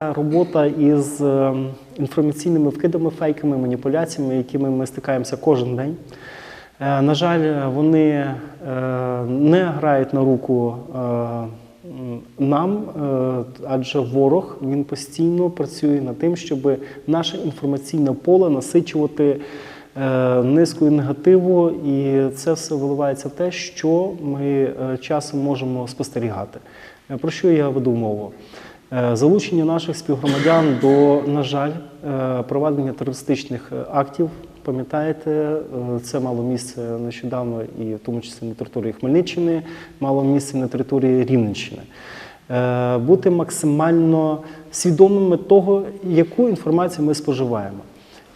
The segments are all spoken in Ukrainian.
Робота із е, інформаційними вкидами, фейками, маніпуляціями, якими ми стикаємося кожен день. Е, На жаль, вони е, не грають на руку е, нам, адже ворог він постійно працює над тим, щоб наше інформаційне поле насичувати низкою негативу, і це все виливається в те, що ми часом можемо спостерігати. Про що я веду мову? Е, Залучення наших співгромадян до, на жаль, е, проведення терористичних е, актів. Пам'ятаєте, це мало місце нещодавно, і в тому числі на території Хмельниччини, мало місце на території Рівненщини. Бути максимально свідомими того, яку інформацію ми споживаємо.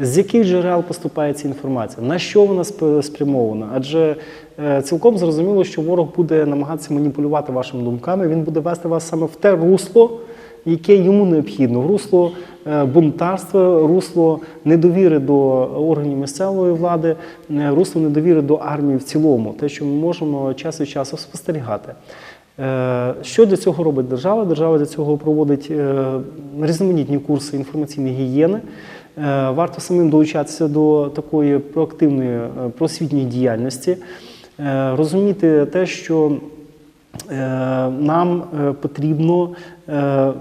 З яких джерел поступає ця інформація? На що вона спрямована? Адже цілком зрозуміло, що ворог буде намагатися маніпулювати вашими думками, він буде вести вас саме в те русло, яке йому необхідно, в русло е, бунтарства, русло недовіри до органів місцевої влади, е, русло недовіри до армії в цілому, те, що ми можемо час від часу спостерігати. Е, Що для цього робить держава? Держава для цього проводить різноманітні курси інформаційної гігієни. Варто самим долучатися до такої проактивної просвітньої діяльності, розуміти те, що нам е, потрібно е,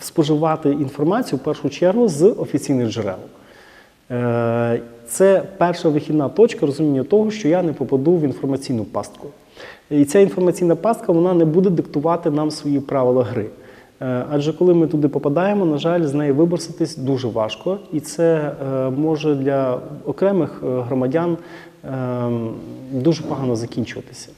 споживати інформацію в першу чергу з офіційних джерел. Е, Це перша вихідна точка розуміння того, що я не попаду в інформаційну пастку. І ця інформаційна пастка вона не буде диктувати нам свої правила гри. Е, Адже коли ми туди попадаємо, на жаль, з неї виборситись дуже важко, і це е, може для окремих е, громадян е, дуже погано закінчуватися.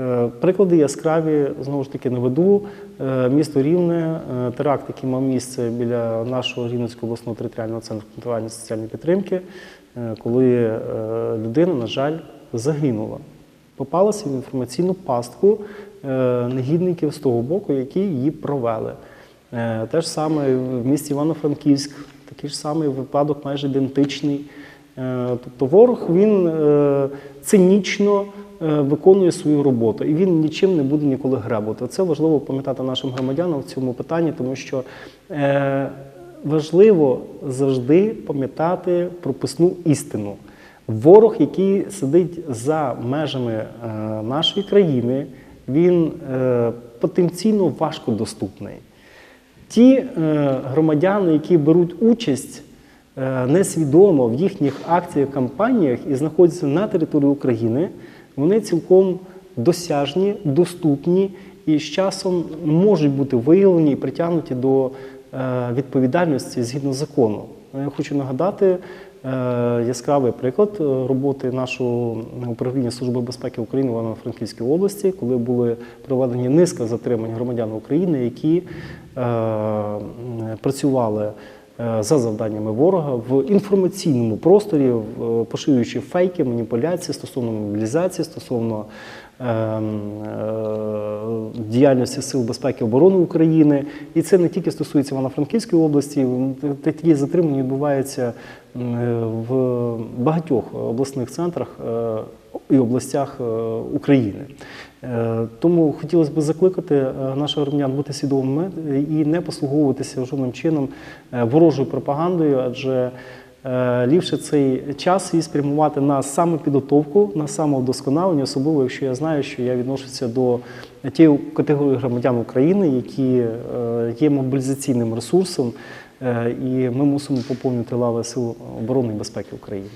Е, Приклади яскраві знову ж таки наведу. Е, Місто Рівне, е, теракт, який мав місце біля нашого Рівненського обласного територіального центру контролювання соціальної підтримки, коли людина, на жаль, загинула. Попалася в інформаційну пастку негідників з того боку, які її провели. Те ж саме в місті Івано-Франківськ, такий ж самий випадок майже ідентичний. Е, Тобто ворог він е, цинічно е, виконує свою роботу, і він нічим не буде ніколи гребувати. Це важливо пам'ятати нашим громадянам в цьому питанні, тому що важливо завжди пам'ятати прописну істину. Ворог, який сидить за межами нашої країни, він потенційно важкодоступний. Ті е, громадяни, які беруть участь несвідомо в їхніх акціях, кампаніях і знаходяться на території України, вони цілком досяжні, доступні і з часом можуть бути виявлені і притягнуті до е, відповідальності згідно закону. Я хочу нагадати е, яскравий приклад е, роботи нашого управління Служби безпеки України в Івано-Франківській області, коли були проведені низка затримань громадян України, які е, працювали е, за завданнями ворога в інформаційному просторі, е, поширюючи фейки, маніпуляції стосовно мобілізації, стосовно е, е, діяльності Сил безпеки і оборони України. І це не тільки стосується Івано-Франківської області. Такі затримання відбуваються е, в багатьох обласних центрах е, і областях е, України. Е, Тому хотілося б закликати е, наших громадян бути свідомими і не послуговуватися жодним чином е, ворожою пропагандою, адже ліпше цей час і спрямувати на самопідготовку, на самовдосконалення, особливо якщо я знаю, що я відношуся до тієї категорії громадян України, які є мобілізаційним ресурсом, і ми мусимо поповнити лави сил оборони і безпеки України.